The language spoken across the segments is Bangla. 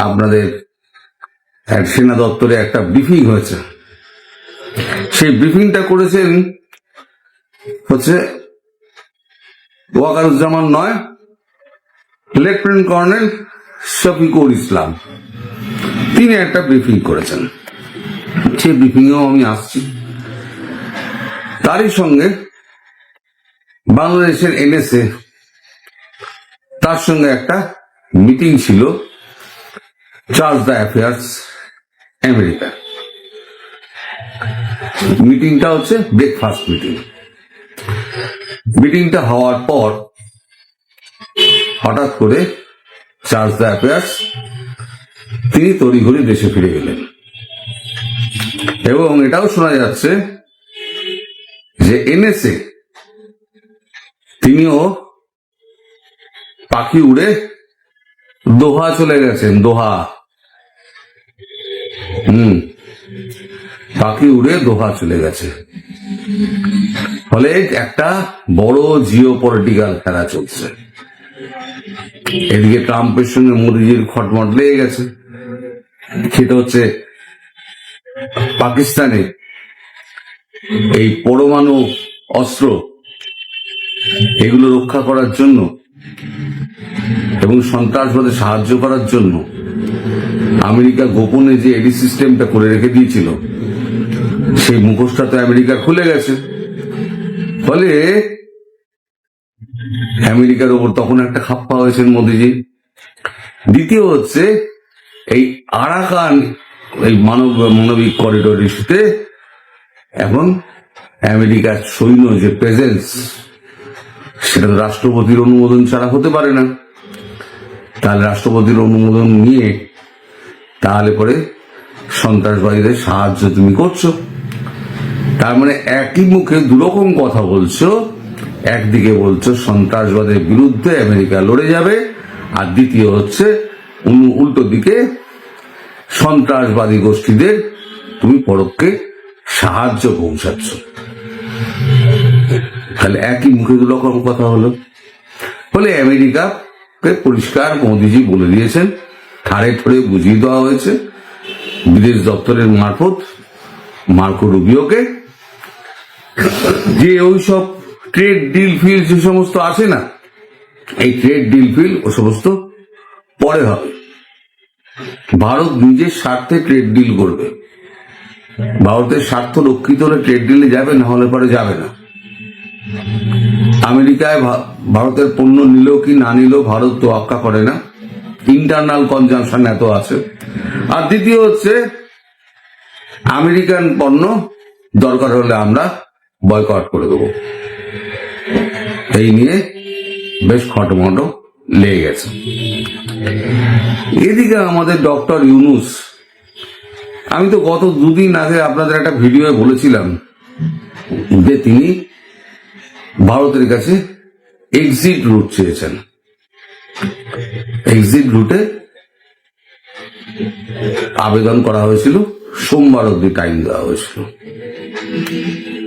আপনাদের সেনা দপ্তরে একটা ব্রিফিং হয়েছে। সেই ব্রিফিংটা করেছেন হচ্ছে ওয়াকারুজ্জামান নয়, লেফটেন্যান্ট কর্নেল শফিকুল ইসলাম। তিনি একটা ব্রিফিং করেছেন। সেই ব্রিফিংয়েও আমি আসছি। তারই সঙ্গে বাংলাদেশের এনএসএ তার সঙ্গে একটা মিটিং ছিল। চার্জ দ্য অ্যাফেয়ার্স আমেরিকা মিটিংটা হচ্ছে ব্রেকফাস্ট মিটিং মিটিংটা হওয়ার পর হঠাৎ করে চার্জ দ্য অ্যাফেয়ার্স তিনি তড়িঘড়ি দেশে ফিরে গেলেন। এবং এটাও শোনা যাচ্ছে যে এনএসএ তিনিও পাখি উড়ে দোহা চলে গেছেন, দোহা। হুম। পাখি উড়ে দোহা চলে গেছে। ফলে একটা বড় জিও পলিটিক্যাল খেলা চলছে। এদিকে ট্রাম্পের সঙ্গে মোদিজির খটমট লেগে গেছে। সেটা হচ্ছে পাকিস্তানে এই পরমাণু অস্ত্র এগুলো রক্ষা করার জন্য এবং সন্ত্রাসবাদে সাহায্য করার জন্য আমেরিকা গোপনে যে এডি সিস্টেমটা করে রেখে দিয়েছিল, সেই মুখোশটা তো আমেরিকা খুলে গেছে। ফলে আমেরিকার ওপর তখন একটা খাপ্পা হয়েছেন মোদিজি। দ্বিতীয় হচ্ছে, এই আরাকান, এই মানব, মানবিক করিডোর ইস্যুতে এখন আমেরিকার সৈন্য যে প্রেজেন্স সেটা রাষ্ট্রপতির অনুমোদন ছাড়া হতে পারে না। তাহলে রাষ্ট্রপতির অনুমোদন নিয়ে তাহলে পরে সন্ত্রাসবাদীদের সাহায্য তুমি করছ। তার মানে একই মুখে দুরকম কথা বলছো, একদিকে বলছো সন্ত্রাসবাদের বিরুদ্ধে আমেরিকা লড়ে যাবে, আর দ্বিতীয় হচ্ছে উল্টো দিকে সন্ত্রাসবাদী গোষ্ঠীদের তুমি পরোক্ষে সাহায্য পৌঁছাচ্ছ। তাহলে একই মুখে দু রকম কথা হলো। ফলে আমেরিকাকে পরিষ্কার মোদিজি বলে দিয়েছেন ঠাড়ে ঠোড়ে বুঝিয়ে দেওয়া হয়েছে। বিদেশ দপ্তরের মারফত, মার্কো রুবিওকে। যে ওই সব ট্রেড ডিল ফিল যে সমস্ত আছে না, এই ট্রেড ডিল ফিল ও সমস্ত পরে হবে। ভারত নিজের স্বার্থে ট্রেড ডিল করবে। ভারতের স্বার্থ রক্ষিত হলে ট্রেড ডিলে যাবে, না হলে পরে যাবে না। আমেরিকায় ভারতের পণ্য নিলেও কি না নিলেও ভারত তো আক্কা করে না। ইন্টারনাল কনজামশন এত আছে। আর দ্বিতীয় হচ্ছে আমেরিকান পণ্য দরকার হলে আমরা বয়কট করে দেবো। এই নিয়ে বেশ খটমটো লেগে গেছে। এদিকে আমাদের ডক্টর ইউনুস, আমি তো গত দুদিন আগে আপনাদের একটা ভিডিও বলেছিলাম যে তিনি ভারতের কাছে এক্সিট রুট চেয়েছেন। এক্সিট রুটে আবেদন করা হয়েছিল। সোমবার অব্দি টাইম দেওয়া হয়েছিল।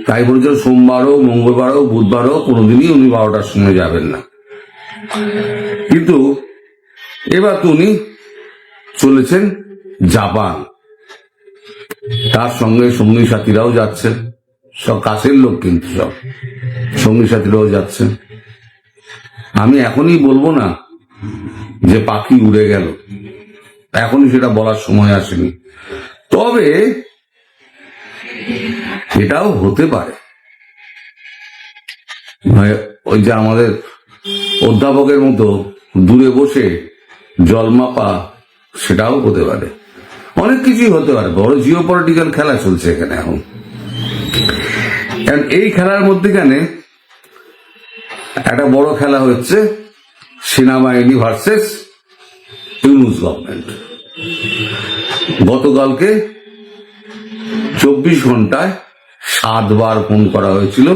তাই বলেছিল সোমবারও, মঙ্গলবারও, বুধবারও, কোনোদিনই উনি বারোটার সময় যাবেন না। কিন্তু এবার তো উনি চলেছেন জাপান। তার সঙ্গে সঙ্গী সাথীরাও যাচ্ছেন। সব কাছের লোক কিন্তু সব। সঙ্গী সাথীরাও যাচ্ছেন। আমি এখনই বলব না যে পাখি উড়ে গেল। এখনই সেটা বলার সময় আসেনি। তবে এটাও হতে পারে। মানে ওই যে আমাদের অধ্যাপকের মতো দূরে বসে জল মাপা, সেটাও হতে পারে। অনেক কিছুই হতে পারে। বড় জিও পলিটিক্যাল খেলা চলছে এখানে এখন। এই খেলার মধ্যেখানে একটা বড় খেলা হচ্ছে সেনাবাহিনী ভার্সেস ইউনুস গভর্নমেন্ট। গতকালকে চব্বিশ ঘন্টায় সাতবার ফোন করা হয়েছিল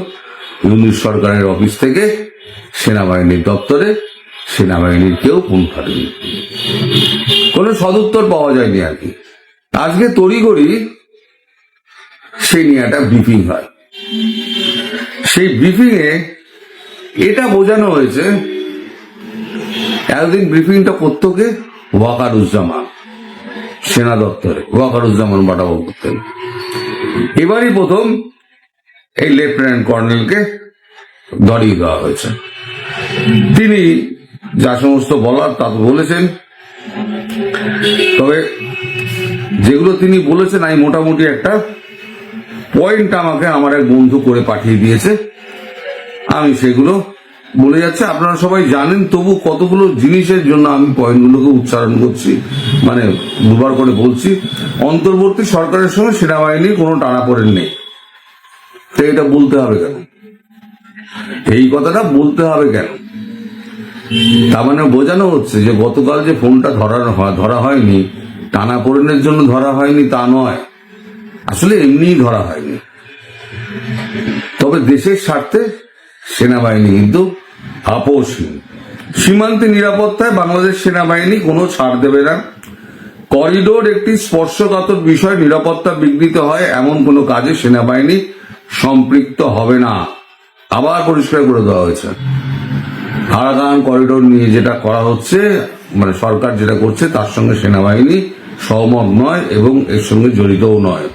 ইউনুস সরকারের অফিস থেকে সেনাবাহিনীর দপ্তরে সেনাবাহিনীর কেউ ফোন করেনি। কোনো সদুত্তর পাওয়া যায়নি আর কি। আজকে তড়িঘড়ি সেই নিয়ে একটা ব্রিফিং হয়। সেই ব্রিফিং এ এটা বোঝানো হয়েছে এতদিন ব্রিফিংটা করতো কে? ওয়াকারুজ্জামান, সেনা দপ্তরে, ওয়াকারুজ্জামান বাটাবু করতেন এবারই প্রথম এই লেফটেন্যান্ট কর্নেলকে ধরিয়ে দেওয়া হয়েছে। তিনি যা সমস্ত বলার তা তো বলেছেন। তবে যেগুলো তিনি বলেছেন, আমি মোটামুটি একটা পয়েন্ট আমাকে আমার এক বন্ধু করে পাঠিয়ে দিয়েছে। আমি সেগুলো বলে যাচ্ছে, আপনারা সবাই জানেন, তবু কতগুলো জিনিসের জন্য আমি পয়েন্টগুলোকে উচ্চারণ করছি। মানে দুবার করে বলছি, অন্তর্বর্তী সরকারের সঙ্গে সেনাবাহিনীর কোনো টানাপোড়েন নেই। তো এটা বলতে হবে কেন? এই কথাটা বলতে হবে কেন? তার মানে বোঝানো হচ্ছে যে গতকাল যে ফোনটা ধরানো হয়- ধরা হয়নি টানাপোড়েনের জন্য ধরা হয়নি তা নয়। আসলে এমনিই ধরা হয়নি। তবে দেশের স্বার্থে সেনাবাহিনী কিন্তু আপোষহীন সীমান্তে নিরাপত্তায় বাংলাদেশ সেনাবাহিনী কোনো ছাড় দেবে না। করিডোর একটি স্পর্শকাতর বিষয়, নিরাপত্তা বিঘ্নিত হয়, এমন কোনো কাজে সেনাবাহিনী সম্পৃক্ত হবে না। আবার পরিষ্কার করে দেওয়া হয়েছে। আরাকান করিডোর নিয়ে যেটা করা হচ্ছে মানে সরকার যেটা করছে, তার সঙ্গে সেনাবাহিনী সহমত নয় এবং এর সঙ্গে জড়িতও নয়।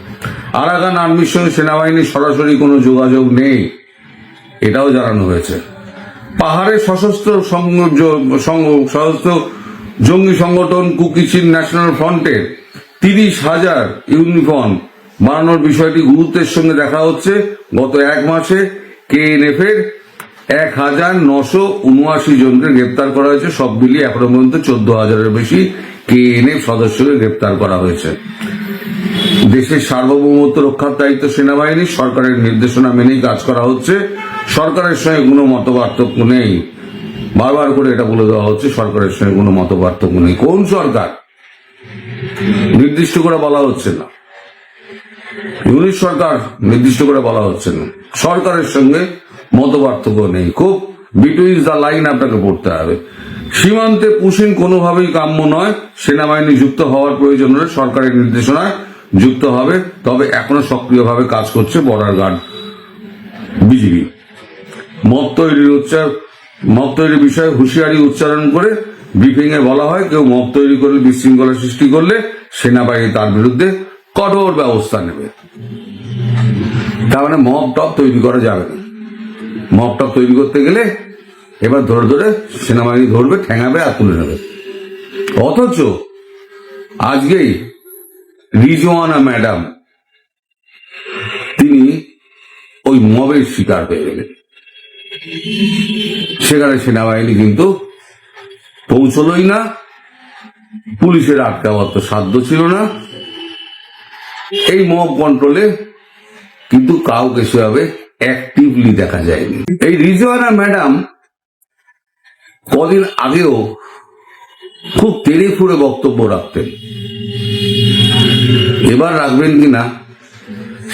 আরাকান আর্মির সঙ্গে সেনাবাহিনীর সরাসরি কোনো যোগাযোগ নেই। এটাও জানানো হয়েছে। পাহাড়ে সশস্ত্র সশস্ত্র জঙ্গি সংগঠন কুকিচিন ন্যাশনাল ফ্রন্টের তিরিশ হাজার ইউনিফর্ম বানানোর বিষয়টি গুরুত্বের সঙ্গে দেখা হচ্ছে। গত এক মাসে কেএনএফ এর এক হাজার নশো উনআশি জনকে গ্রেপ্তার করা হয়েছে। সব মিলিয়ে এখনও পর্যন্ত চোদ্দ হাজারের বেশি কেএনএফ সদস্যকে গ্রেপ্তার করা হয়েছে। দেশের সার্বভৌমত্ব রক্ষার দায়িত্ব সেনাবাহিনী সরকারের নির্দেশনা মেনেই কাজ করা হচ্ছে। সরকারের সঙ্গে কোনো মত পার্থক্য নেই। বারবার করে এটা বলে দেওয়া হচ্ছে, সরকারের সঙ্গে কোনো মত পার্থক্য নেই। কোন সরকার? নির্দিষ্ট করে বলা হচ্ছে না। ইউনিট সরকার নির্দিষ্ট করে বলা হচ্ছে না। সরকারের সঙ্গে মত পার্থক্য নেই। খুব বিটুইজ দ্য লাইন আপনাকে পড়তে হবে। সীমান্তে পুশিন কোনোভাবেই কাম্য নয়। সেনাবাহিনী যুক্ত হওয়ার প্রয়োজন হলে সরকারের নির্দেশনায় যুক্ত হবে, তবে এখনও সক্রিয়ভাবে কাজ করছে বর্ডার গার্ড বিজিবি। মত তৈরির উচ্চার মত তৈরির বিষয়ে হুঁশিয়ারি উচ্চারণ করে ব্রিফিং এ বলা হয়, কেউ মত তৈরি করলে বিশৃঙ্খলা সৃষ্টি করলে সেনাবাহিনী তার বিরুদ্ধে কঠোর ব্যবস্থা নেবে। তার মানে মব টপ তৈরি করা যাবে না। মব টপ তৈরি করতে গেলে এবার ধরে ধরে সেনাবাহিনী ধরবে, ঠেঙাবে আর তুলে নেবে। অথচ আজকেই রিজওয়ানা ম্যাডাম, তিনি ওই মবের শিকার হয়ে গেলেন। সেখানে সেনাবাহিনী কিন্তু পৌঁছলই না, পুলিশের আটকাবার তো সাধ্য ছিল না। এই মব কন্ট্রোলে কিন্তু কাউকে সেভাবে অ্যাক্টিভলি দেখা যায়নি। এই রিজওয়ানা ম্যাডাম কদিন আগেও খুব তেড়ে ফুড়ে বক্তব্য রাখতেন। এবার রাখবেন কিনা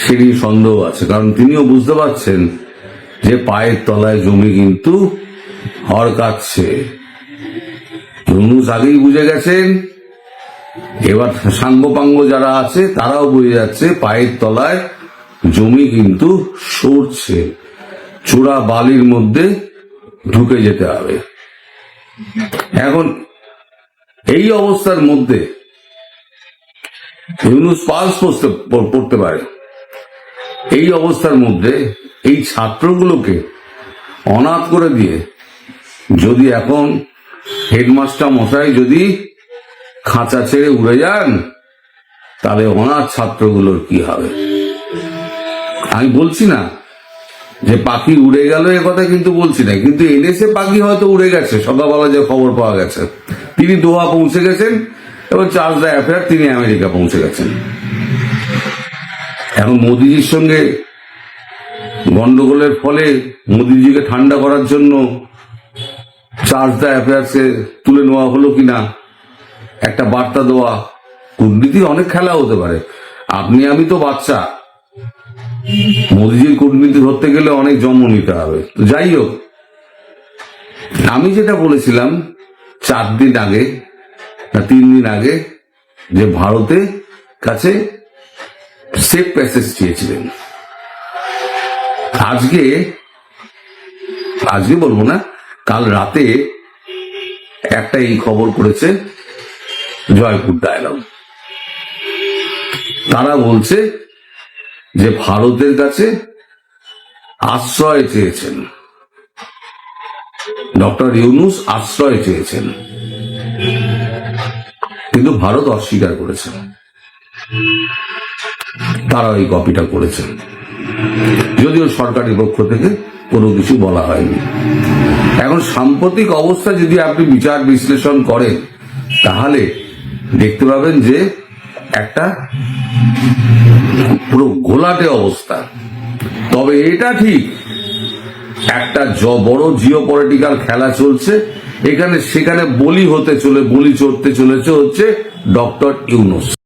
সে নিয়ে সন্দেহ আছে, কারণ তিনিও বুঝতে পারছেন যে পায়ের তলায় জমি কিন্তু হরকাচ্ছে ইউনুস আগেই বুঝে গেছেন, এবার সাঙ্গপাঙ্গ যারা আছে তারাও বুঝে যাচ্ছে পায়ের তলায় জমি কিন্তু সরছে, চূড়া বালির মধ্যে ঢুকে যেতে হবে। এখন এই অবস্থার মধ্যে ইউনুস পাস পড়তে পারে। এই অবস্থার মধ্যে এই ছাত্রগুলোকে অনাথ করে দিয়ে যদি এখন হেডমাস্টার মশাই যদি খাঁচা ছেড়ে উড়ে যান, তাহলে অনাথ ছাত্রগুলোর কি হবে? আমি বলছি না যে পাখি উড়ে গেল, এ কথা কিন্তু বলছি না। কিন্তু এনেছে পাখি হয়তো উড়ে গেছে, সকালবেলা যে খবর পাওয়া গেছে। তিনি দোয়া পৌঁছে গেছেন এবং চার্লস দ্য অ্যাফেয়ার তিনি আমেরিকা পৌঁছে গেছেন। এখন মোদিজির সঙ্গে গন্ডগোলের ফলে মোদিজিকে ঠান্ডা করার জন্য চার্জ দ্য অ্যাফেয়ার্সে তুলে নেওয়া হলো কিনা, একটা বার্তা দেওয়া। কূটনীতির অনেক খেলা হতে পারে। আপনি, আমি তো বাচ্চা। মোদিজির কূটনীতি ধরতে গেলে অনেক জন্ম নিতে হবে। তো যাই হোক, আমি যেটা বলেছিলাম, চার দিন আগে তিন দিন আগে যে ভারতে কাছে সেফ প্যাসেজ চেয়েছিলেন। আজকে আজকে বলব না, কাল রাতে একটা এই খবর করেছে জয়পুর ডায়লগ। তারা বলছে যে ভারতের কাছে আশ্রয় চেয়েছেন। ডক্টর ইউনুস আশ্রয় চেয়েছেন। কিন্তু ভারত অস্বীকার করেছে। তারা এই কপিটা করেছেন যদিও সরকারি পক্ষ থেকে কোনো কিছু বলা হয়নি। এখন সাম্প্রতিক অবস্থা যদি আপনি বিচার বিশ্লেষণ করেন, তাহলে দেখতে পাবেন যে একটা পুরো ঘোলাটে অবস্থা। তবে এটা ঠিক, একটা বড় জিও পলিটিক্যাল খেলা চলছে। এখানে সেখানে বলি হতে চলে বলি চড়তে চলেছে হচ্ছে ডক্টর ইউনুস।